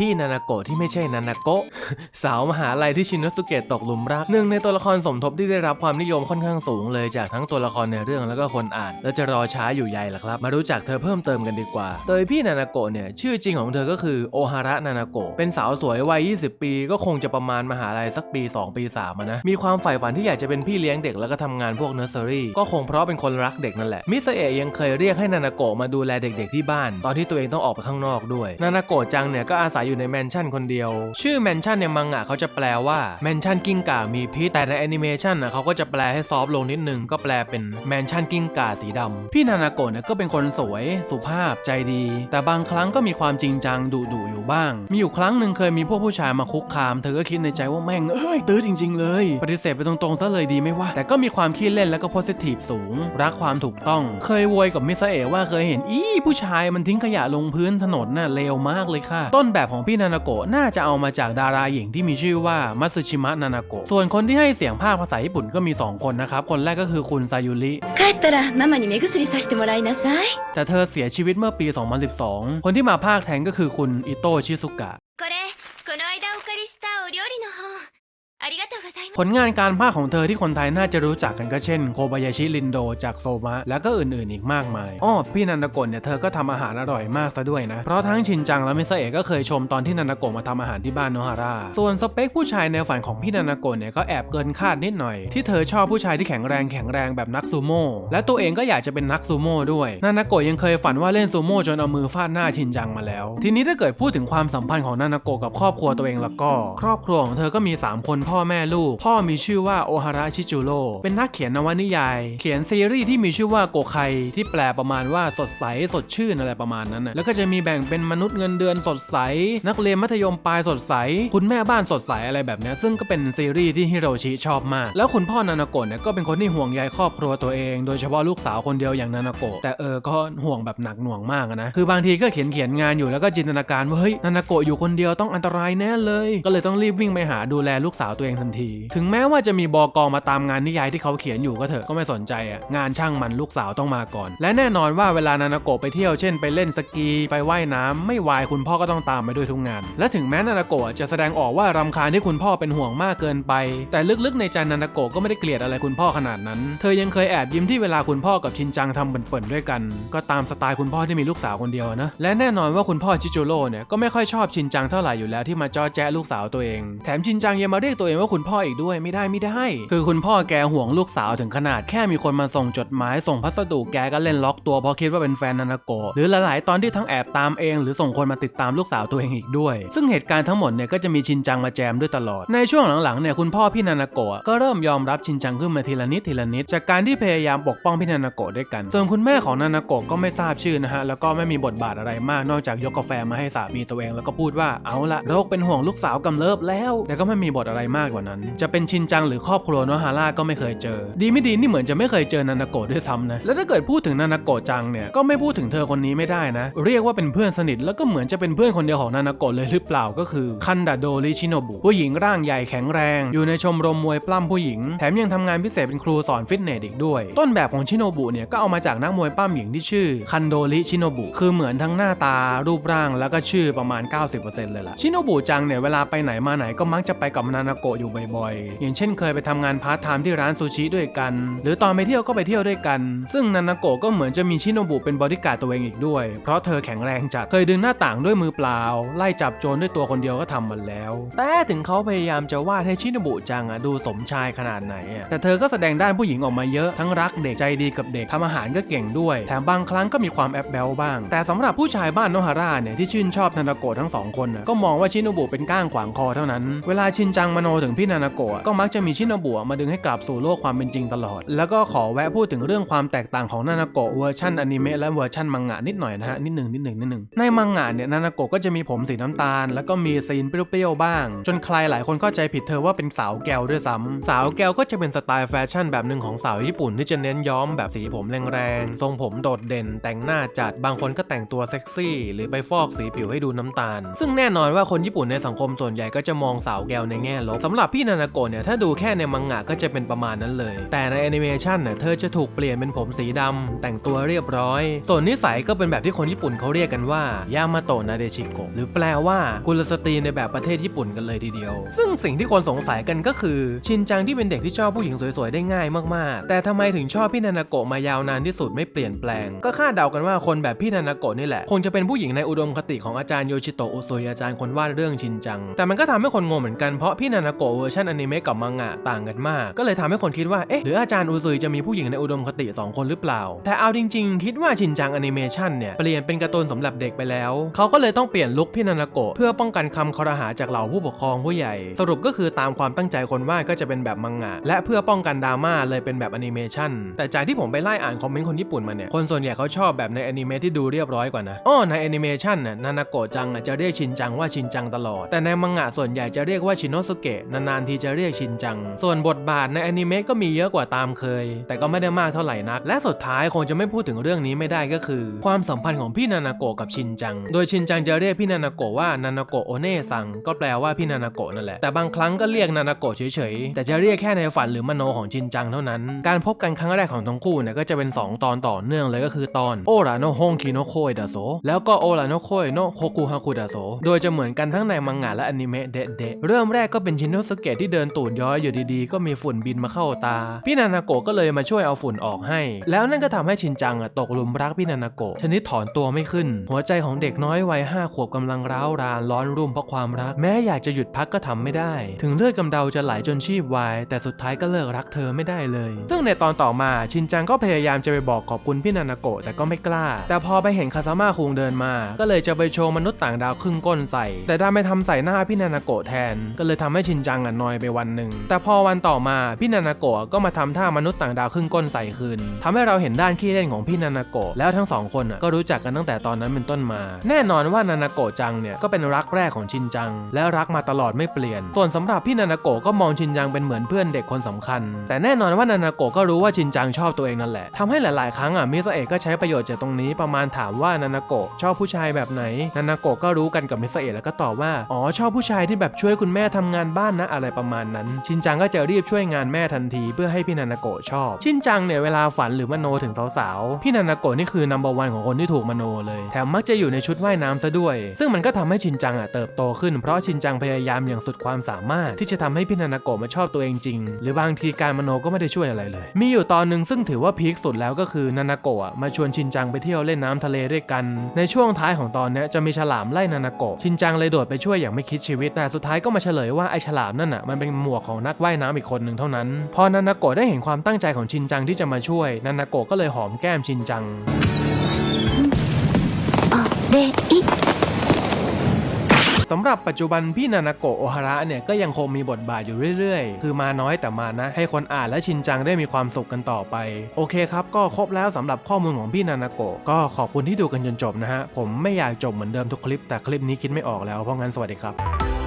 พี่นานาโกะที่ไม่ใช่นานาโกะสาวมหาลัยที่ชินโนสุเกะตกหลุมรักหนึ่งในตัวละครสมทบที่ได้รับความนิยมค่อนข้างสูงเลยจากทั้งตัวละครในเรื่องแล้วก็คนอ่าน แล้วจะรอช้าอยู่ใหญ่ล่ะครับ มารู้จักเธอเพิ่มเติมกันดีกว่า โดยพี่นานาโกะเนี่ยชื่อจริงของเธอก็คือโอฮาระนานาโกะเป็นสาวสวยวัย 20 ปี ก็คงจะประมาณมหาลัยสักปี 2 ปี3อะนะมีความใฝ่ฝันที่อยากจะเป็นพี่เลี้ยงเด็กแล้วก็ทำงานพวกเนอร์เซอรี่ก็คงเพราะเป็นคนรักเด็กนั่นแหละมิสเอะยังเคยเรียกให้นานาโกะมาดูแลเด็ก ๆที่บ้าน ตอนที่ตัวเองต้องออกไปข้างนอกด้วยนานาโกะจังเนี่ยก็อาศัยอยู่ในแมนชั่นคนเดียว ชื่อแมนชั่นในมังงะเขาจะแปลว่าแมนชั่นกิ้งก่ามีพิษแต่ในแอนิเมชันนะเขาก็จะแปลให้ซอฟลงนิดนึงก็แปลเป็นแมนชั่นกิ้งก่าสีดำพี่นานาโกะเนี่ยก็เป็นคนสวย สุภาพใจดี แต่บางครั้งก็มีความจริงจังดุดุอยู่บ้าง มีอยู่ครั้งหนึ่งเคยมีพวกผู้ชายมาคุกคาม เธอก็คิดในใจว่าแม่งเอ้ยตื้อจริง ๆ เลย ปฏิเสธไปตรงๆซะเลยดีไหมวะแต่ก็มีความขี้เล่นแล้วก็โพสิทีฟสูง รักความถูกต้อง เคยโวยกับมิสเอะว่าเคยเห็นอีผู้ชายมันทิ้งขยะลงพื้นถนนน่ะเลวมากเลยค่ะ ต้นแบบขอพี่นานาโกะน่าจะเอามาจากดาราหญิงที่มีชื่อว่ามัตสึชิมะนานาโกะส่วนคนที่ให้เสียงภาคภาษาญี่ปุ่นก็มี 2 คนนะครับ คนแรกก็คือคุณซายุริ 帰ったらママに目薬さしてもらいなさい แต่เธอเสียชีวิตเมื่อปี 2012 คนที่มาภาคแทนก็คือคุณอิโตะชิซุกะ これこの間お借りしたお料理の本 ผลงานการภาคของเธอที่คนไทยน่าจะรู้จักกันก็เช่น โคบายาชิลินโดจากโซมะ และก็อื่นๆอีกมากมายอ้อพี่นันกะกลเนี่ยเธอก็ทำอาหารอร่อยมากซะด้วยนะ เพราะทั้งชินจังและมิซเอะก็เคยชมตอนที่นันกะกมาทำอาหารที่บ้านโนฮาร่า ส่วนสเปคผู้ชายในฝันของพี่นันกะกลเนี่ยก็แอบเกินคาดนิดหน่อย ที่เธอชอบผู้ชายที่แข็งแรงแข็งแรงแบบนักซูโม่ และตัวเองก็อยากจะเป็นนักซูโม่ด้วย นันกะกยังเคยฝันว่าเล่นซูโม่จนเอามือฟาดหน้าชินจังมาแล้ว ทีนี้ถ้าเกิดพูดถึงความสัมพันธ์ของนันตกลกับครอบครัวตัวเองแล้วก็ ครอบครัวของเธอก็มี 3 คนพ่อแม่ลูก พ่อมีชื่อว่าโอฮาระชิจูโร่เป็นนักเขียนนวนิยาย เขียนซีรีส์ที่มีชื่อว่าโกไคที่แปลประมาณว่าสดใสสดชื่นอะไรประมาณนั้นนะแล้วก็จะมีแบ่งเป็นมนุษย์เงินเดือนสดใส นักเรียนมัธยมปลายสดใส คุณแม่บ้านสดใสอะไรแบบนี้ซึ่งก็เป็นซีรีส์ที่ฮิโรชิชอบมาก แล้วคุณพ่อนานาโกะเนี่ยก็เป็นคนที่ห่วงใยครอบครัวตัวเอง โดยเฉพาะลูกสาวคนเดียวอย่างนานาโกะแต่เออก็ห่วงแบบหนักหน่วงมากนะคือบางทีก็เขียนเขียนงานอยู่แล้วก็จินตนาการว่าเฮ้ยนานาโกะอยู่คนเดียวต้องอันตรายแน่เลย ก็เลยต้องรีบวิ่งไปหาดูแลลูกสาวตัวเองทันที ถึงแม้ว่าจะมีบอกองมาตามงานนิยายที่เขาเขียนอยู่ก็เถอะก็ไม่สนใจอะงานช่างมันลูกสาวต้องมาก่อน และแน่นอนว่าเวลานานาโกะไปเที่ยวเช่นไปเล่นสกีไปว่ายน้ำไม่วายคุณพ่อก็ต้องตามไปด้วยทุกงาน และถึงแม้นานาโกะจะแสดงออกว่ารำคาญที่คุณพ่อเป็นห่วงมากเกินไป แต่ลึกๆในใจนานาโกะก็ไม่ได้เกลียดอะไรคุณพ่อขนาดนั้น เธอยังเคยแอบยิ้มที่เวลาคุณพ่อกับชินจังทำเปิ่นๆด้วยกัน ก็ตามสไตล์คุณพ่อที่มีลูกสาวคนเดียวนะ และแน่นอนว่าคุณพ่อจิโจโร่เนี่ยก็ไม่ค่อยชอบชินจังเท่าไหร่อยู่แล้วที่มาจ้อแจ๊ลูกสาวตัวเอง แถมชินจังยังมาเรียกตัวเองว่าคุณพ่ออีกด้วยไม่ได้ไม่ได้ คือคุณพ่อแกห่วงลูกสาวถึงขนาดแค่มีคนมาส่งจดหมายส่งพัสดุแกก็เล่นล็อกตัวเพราะคิดว่าเป็นแฟนนานาโกะหรือหลาย ๆ ตอนที่ทั้งแอบตามเอง หรือส่งคนมาติดตามลูกสาวตัวเองอีกด้วย ซึ่งเหตุการณ์ทั้งหมดเนี่ยก็จะมีชินจังมาแจมด้วยตลอด ในช่วงหลัง ๆ เนี่ยคุณพ่อพี่นานาโกะก็เริ่มยอมรับชินจังขึ้นมาทีละนิดทีละนิด จากการที่พยายามปกป้องพี่นานาโกะด้วยกัน ส่วนคุณแม่ของนานาโกะก็ไม่ทราบชื่อนะฮะแล้วก็ไม่มีบทบาทอะไรมากนอกจากยกกาแฟมาให้สามีตัวเองแล้วก็พูดว่าเอาละโรคเป็นห่วงลูกสาวกำเริบแล้วแต่ก็ไม่มีบทอะไรมากกว่านั้น จะเป็นชินจังหรือครอบครัวโนฮาร่าก็ไม่เคยเจอ ดีไม่ดีนี่เหมือนจะไม่เคยเจอนานาโกะด้วยซ้ำนะ แล้วถ้าเกิดพูดถึงนานาโกะจังเนี่ยก็ไม่พูดถึงเธอคนนี้ไม่ได้นะ เรียกว่าเป็นเพื่อนสนิทแล้วก็เหมือนจะเป็นเพื่อนคนเดียวของนานาโกะเลยหรือเปล่าก็คือคันดาโดริชิโนบุผู้หญิงร่างใหญ่แข็งแรง อยู่ในชมรมมวยปล้ำผู้หญิง แถมยังทำงานพิเศษเป็นครูสอนฟิตเนสอีกด้วย ต้นแบบของชิโนบุเนี่ยก็เอามาจากนักมวยปล้ำหญิงที่ชื่อคันโดริชิโนบุคือเหมือนทั้งหน้าตารูปร่างแล้วก็ชื่อประมาณ 90%เลยล่ะชิโนบุจังเนี่ยเวลาไปไหนมาไหนก็มักจะไปกับนานาโกะอยู่บ่อยๆ อย่างเช่นเคยไปทำงานพาร์ทไทม์ที่ร้านซูชิด้วยกัน หรือตอนไปเที่ยวก็ไปเที่ยวด้วยกัน ซึ่งนานาโกะก็เหมือนจะมีชิโนบุเป็นบอดี้การ์ดตัวเองอีกด้วย เพราะเธอแข็งแรงจัด เคยดึงหน้าต่างด้วยมือเปล่า ไล่จับโจรด้วยตัวคนเดียวก็ทำมันแล้ว แต่ถึงเขาพยายามจะวาดให้ชิโนบุจังอะดูสมชายขนาดไหนอะแต่เธอก็แสดงด้านผู้หญิงออกมาเยอะทั้งรักเด็กใจดีกับเด็กทำอาหารก็เก่งด้วย แถมบางครั้งก็มีความแอบแบลบ้าง แต่สำหรับผู้ชายบ้านโนฮาร่าเนี่ยที่ชื่นชอบนานาโกะทั้งสองคนน่ะก็มองว่าชิโนบุเป็นก้างขวางคอเท่านั้น เวลาชินจังมโนถึงพี่นานาโกะก็มักจะมีชินโนบุมาดึงให้กลับสู่โลกความเป็นจริงตลอด แล้วก็ขอแวะพูดถึงเรื่องความแตกต่างของนานาโกะเวอร์ชันอนิเมะและเวอร์ชันมังงะนิดหน่อยนะฮะนิดหนึ่งนิดหนึ่งนิดหนึ่งในมังงะเนี่ยนานาโกะก็จะมีผมสีน้ำตาล แล้วก็มีซีนเปรี้ยวๆบ้าง จนใครหลายคนเข้าใจผิดเธอว่าเป็นสาวแก้วด้วยซ้ำสาวแก้วก็จะเป็นสไตล์แฟชั่นแบบหนึ่งของสาวญี่ปุ่นที่จะเน้นย้อมแบบสีผมแรงๆทรงผมโดดเด่น แต่งหน้าจัดบางคนก็แต่งตัวเซ็กซี่ หรือไปฟอกสีผิวให้ดูน้ำตาล ซึ่งแน่นอนว่าคนญี่ปุ่นในสังคมส่วนใหญ่ก็จะมองสาวแก้วในแง่ลบสำหรับพี่นานาโกะเนี่ยถ้าดูแค่ในมังงะก็จะเป็นประมาณนั้นเลย แต่ในแอนิเมชันเนี่ยเธอจะถูกเปลี่ยนเป็นผมสีดำแต่งตัวเรียบร้อย ส่วนนิสัยก็เป็นแบบที่คนญี่ปุ่นเขาเรียกกันว่ายามาโตะนาเดชิโกะหรือแปลว่ากุลสตรีในแบบประเทศญี่ปุ่นกันเลยทีเดียว ซึ่งสิ่งที่คนสงสัยกันก็คือ ชินจังที่เป็นเด็กที่ชอบผู้หญิงสวยๆได้ง่ายมากๆ แต่ทำไมถึงชอบพี่นานาโกะมายาวนานที่สุดไม่เปลี่ยนแปลง ก็คาดเดากันว่าคนแบบพี่นานาโกะนี่แหละคงจะเป็นผู้หญิงในอุดมคติของอาจารย์โยชิโตะอุซุยอาจารย์คนวาดเรื่องชินจัง แต่มันก็ทำให้คนงงเหมือนกันเพราะพี่นานาโกะเวอร์ชันอนิเมะกับมังงะต่างกันมาก ก็เลยทำให้คนคิดว่า เอ๊ะ หรืออาจารย์อุซุยจะมีผู้หญิงในอุดมคติสองคนหรือเปล่า แต่เอาจริงๆ คิดว่าชินจังอนิเมชันเนี่ย เปลี่ยนเป็นการ์ตูนสำหรับเด็กไปแล้ว เขาก็เลยต้องเปลี่ยนลุคพี่นานาโกะเพื่อป้องกันคำคอรหาจากเหล่าผู้ปกครองผู้ใหญ่ สรุปก็คือตามความตั้งใจคนวาดก็จะเป็นแบบมังงะ และเพื่อป้องกันดราม่าเลยเป็นแบบอนิเมชันแต่จากที่ผมไปไล่อ่านคอมเมนต์คนญี่ปุ่นมาเนี่ยคนส่วนใหญ่เขาชอบแบบในอนิเมะที่ดูเรียบร้อยกว่านะอ้อในแอนิเมชันน่ะนานาโกะจังจะเรียกชินจังว่าชินจังตลอด แต่ในมังงะส่วนใหญ่จะเรียกว่าชินโนสุเกะนานๆทีจะเรียกชินจัง ส่วนบทบาทในแอนิเมะก็มีเยอะกว่าตามเคย แต่ก็ไม่ได้มากเท่าไหร่นัก และสุดท้ายคงจะไม่พูดถึงเรื่องนี้ไม่ได้ก็คือ ความสัมพันธ์ของพี่นานาโกะกับชินจัง โดยชินจังจะเรียกพี่นานาโกะว่านานาโกะโอเน่ซังก็แปลว่าพี่นานาโกะนั่นแหละแต่บางครั้งก็เรียกนานาโกะเฉยๆแต่จะเรียกแค่ในฝันหรือมโนของชินจังเท่านั้น การพบกันครั้งแรกของทั้งคู่เนี่ยก็จะเป็น 2 ตอนต่อเนื่องเลยก็คือตอนโอราโนฮงคิโนโคยดาโซแล้วก็โอราโนโคยโนโฮกุฮากุดาโซโดยจะเหมือนกันทั้งในมังงะและอนิเมะเดะๆเริ่มแรกก็เป็นชินโนสเกะที่เดินตูดย้อยอยู่ดีๆ ก็มีฝุ่นบินมาเข้าตา พี่นานาโกะก็เลยมาช่วยเอาฝุ่นออกให้ แล้วนั่นก็ทำให้ชินจังอะตกหลุมรักพี่นานาโกะชนิดถอนตัวไม่ขึ้น หัวใจของเด็กน้อยวัยห้าขวบกำลังร้าวรานร้อนรุ่มเพราะความรัก แม้อยากจะหยุดพักก็ทำไม่ได้ ถึงเลือดกำเดาจะไหลจนชีพวาย แต่สุดท้ายก็เลิกรักเธอไม่ได้เลย ซึ่งในตอนต่อมาชินจังก็พยายามจะไปบอกขอบคุณพี่นานาโกะแต่ก็ไม่กล้า แต่พอไปเห็นคาซาม่าคุงเดินมา ก็เลยจะไปโชว์มนุษย์ต่างดาวครึ่งก้นใส่ แต่ด้านไปทำใส่หน้าพี่นานาโกะแทน ก็เลยทำให้ชินจังอะนอยไปวันหนึ่ง แต่พอวันต่อมาพี่นานาโกะก็มาทำท่ามนุษย์ต่างดาวครึ่งก้นใส่คืนทำให้เราเห็นด้านขี้เล่นของพี่นานาโกะแล้วทั้งสองคนอะก็รู้จักกันตั้งแต่ตอนนั้นเป็นต้นมา แน่นอนว่านานาโกะจังเนี่ยก็เป็นรักแรกของชินจัง และรักมาตลอดไม่เปลี่ยน ส่วนสำหรับพี่นานาโกะก็มองชินจังเป็นเหมือนเพื่อนเด็กคนสำคัญ แต่แน่นอนว่านานาโกะก็รู้ว่าชินจังชอบตัวเองนั่นแหละทำให้หลาย ๆ ครั้งอะมิสเอะก็ใช้ประโยชน์จากตรงนี้ประมาณถามว่านานาโกะชอบผู้ชายแบบไหนนานาโกะก็รู้กันกับมิสเอะแล้วก็ตอบว่าอ๋อชอบผู้ชายที่แบบช่วยคุณแม่ทำงานบ้านนะอะไรประมาณนั้น ชินจังก็จะรีบช่วยงานแม่ทันทีเพื่อให้พี่นานาโกะชอบ ชินจังเนี่ยเวลาฝันหรือมโนถึงสาวๆ พี่นานาโกะนี่คือนัมเบอร์วันของคนที่ถูกมโนเลย แถมมักจะอยู่ในชุดว่ายน้ำซะด้วย ซึ่งมันก็ทำให้ชินจังอะเติบโตขึ้นเพราะชินจังพยายามอย่างสุดความสามารถ ที่จะทำให้พี่นานาโกะมาชอบตัวเองจริง หรือบางทีการมโนก็ไม่ได้ช่วยอะไรเลย มีอยู่ตอนหนึ่งซึ่งถือว่าพีคสุดแล้วก็คือนานาโกะอะมาชวนชินจังไปเที่ยวเล่นน้ำทะเลด้วยกัน ในช่วงท้ายของตอนนี้จะมีฉลามไล่นานาโกะชินจังเลยโดดไปช่วยอย่างไม่คิดชีวิตแต่สุดท้ายก็มาเฉลยว่าไอฉลามนั่นน่ะมันเป็นหมวกของนักว่ายน้ำอีกคนหนึ่งเท่านั้น พอนานาโกะได้เห็นความตั้งใจของชินจังที่จะมาช่วยนานาโกะก็เลยหอมแก้มชินจังสำหรับปัจจุบันพี่นานาโกโอฮาระเนี่ยก็ยังคงมีบทบาทอยู่เรื่อยๆ คือมาน้อยแต่มานะ ให้คนอ่านและชินจังได้มีความสุขกันต่อไป โอเคครับ ก็ครบแล้วสำหรับข้อมูลของพี่นานาโกก็ขอบคุณที่ดูกันจนจบนะฮะ ผมไม่อยากจบเหมือนเดิมทุกคลิป แต่คลิปนี้คิดไม่ออกแล้วเพราะงั้นสวัสดีครับ